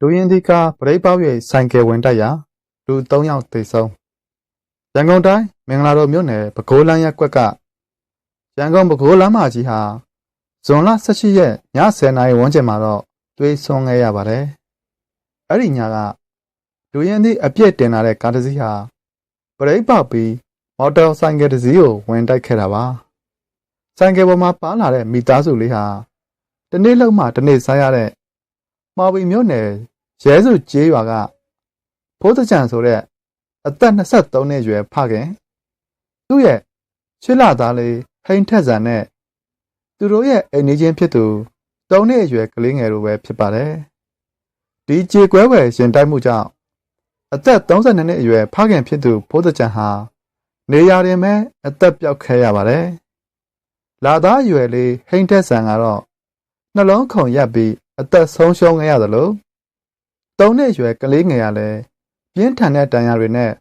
လူရင်းဒီကာပရိတ်ပေါက်ရဲ့ဆိုင်ကယ်ဝင်တိုက်ရာလူ၃ယောက်သေဆုံးရန်ကုန်တိုင်းမင်္ဂလာတော်မြို့နယ်ပဲခူးလမ်းရပ်ကွက်ကရန်ကုန်ပဲခူးလမ်းမကြီးဟာဇွန်လ18ရက်ည10:00နာရီဝန်းကျင်မှာတော့သွေးဆွန်းခဲ့ရပါတယ်အဲ့ဒီညကလူရင်းဒီအပြည့်တင်လာတဲ့ကားတစ်စီးဟာပရိတ်ပေါက်ပြီးမော်တော်ဆိုင်ကယ်တစ်စီးကိုဝင်တိုက်ခဲ့တာပါဆိုင်ကယ်ပေါ်မှာပါလာတဲ့မိသားစုလေးဟာတနေ့လုံးမှတနေ့စားရတဲ့ မော်ဘီမြို့နယ်ရဲစုကျေးရွာကဖိုးတကြံဆိုတဲ့အသက်23နှစ်အရွယ်ဖခင်သူ့ရဲ့ချစ်လာသားလေးဟိန်ထက်ဆန်နဲ့သူတို့ရဲ့အိမ်နေချင်းဖြစ်သူ၃နှစ်အရွယ်ကလေးငယ်လိုပဲဖြစ်ပါတယ်ဒီကြေကွဲဝယ်ရင်တိုက်မှုကြောင့်အသက်32နှစ်အရွယ်ဖခင်ဖြစ်သူဖိုးတကြံဟာနေရာတွင်ပဲအသက်ပြောက်ခဲရပါတယ်လာသားအရွယ်လေးဟိန်ထက်ဆန်ကတော့နှလုံးခုန်ရက်ပြီး အသက်ဆုံးရှုံးခဲ့ရသလိုသုံးနှစ်အရွယ်ကလေးငယ်ကလည်းပြင်းထန်တဲ့တန်ရာတွေနဲ့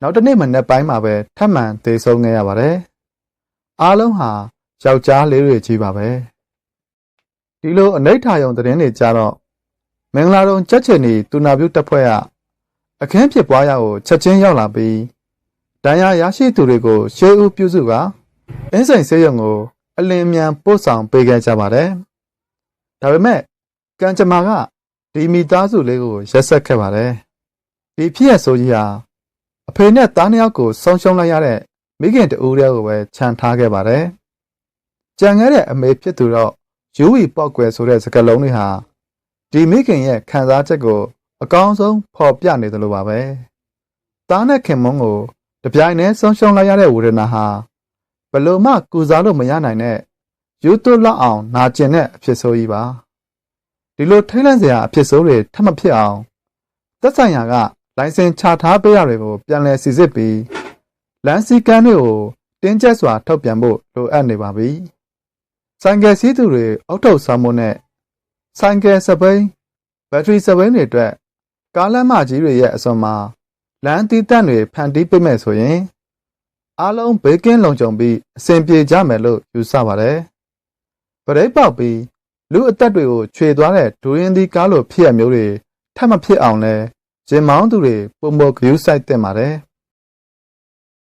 နောက်တစ်နေ့မနေ့ပိုင်းမှာပဲထပ်မံသေဆုံးခဲ့ရပါတယ်။အားလုံးဟာယောက်ျားလေးတွေကြီးပါပဲ။ဒီလိုအနိဋ္ဌာယုံသတင်းတွေကြတော့မင်္ဂလာတုံကြက်ချင်နေတူနာပြုတပ်ဖွဲ့ကအခင်းဖြစ်ပွားရာကိုချက်ချင်းရောက်လာပြီးဒဏ်ရာရရှိသူတွေကိုရှေးဦးပြုစုကအင်းစိန်ဆေးရုံကို အလင်းမြန်ပို့ဆောင်ပေးခဲ့ကြပါတယ်။ဒါပေမဲ့ ကံကြမ္မာကဒီမိသားစုလေးကိုရက်ဆက်ခဲ့ပါတယ်။ဒီဖြစ်ရဆိုကြီးဟာအဖေနဲ့သားနှစ်ယောက်ကိုဆုံးရှုံးလိုက်ရတဲ့မိခင်တူဦးတယောက်ကိုပဲခြံထားခဲ့ပါတယ်။ကြံခဲ့တဲ့အမေဖြစ်သူတော့ယူဝီပောက်ကွယ်ဆိုတဲ့စကားလုံးတွေဟာဒီမိခင်ရဲ့ခံစားချက်ကို အကောင်းဆုံးဖော်ပြနေတယ်လို့ပါပဲ။သားနဲ့ခင်မုန်းကိုတပြိုင်တည်းဆုံးရှုံးလိုက်ရတဲ့ဝေဒနာဟာဘလို့မှကုစားလို့မရနိုင်တဲ့ယူသွလောက်အောင်နာကျင်တဲ့အဖြစ်ဆိုးကြီးပါ။ ဒီလိုထိတ်လန့်စရာအဖြစ်ဆိုးတွေထပ်မဖြစ်အောင်သက်ဆိုင်ရာကလိုင်စင်ချထားပေးရတွေကိုပြန်လည်စီစစ်ပြီးလမ်းစည်းကမ်းတွေကိုတင်းကျပ်စွာထုတ်ပြန်ဖို့လိုအပ်နေပါပြီ။ဆိုင်ကယ်စီးသူတွေအောက်ထုတ်ဆောင်မှုနဲ့ဆိုင်ကယ်စပိန်ဘက်ထရီစပိန်တွေအတွက်ကားလမ်းမကြီးတွေရဲ့အစွန်မှာလမ်းတီးတန့်တွေဖန်တီးပေးမယ်ဆိုရင်အားလုံးဘေးကင်းလုံခြုံပြီးအဆင်ပြေကြမယ်လို့ယူဆပါတယ်။ပရိတ်ပေါက်ပြီး လူအသက်တွေကိုခြွေသွားတဲ့ဒူရင်ဒီကားလိုဖြစ်ရမျိုးတွေထပ်မဖြစ်အောင်လဲဂျင်မောင်းသူတွေပုံပေါ်ဂယူးဆိုင်တင်ပါတယ်။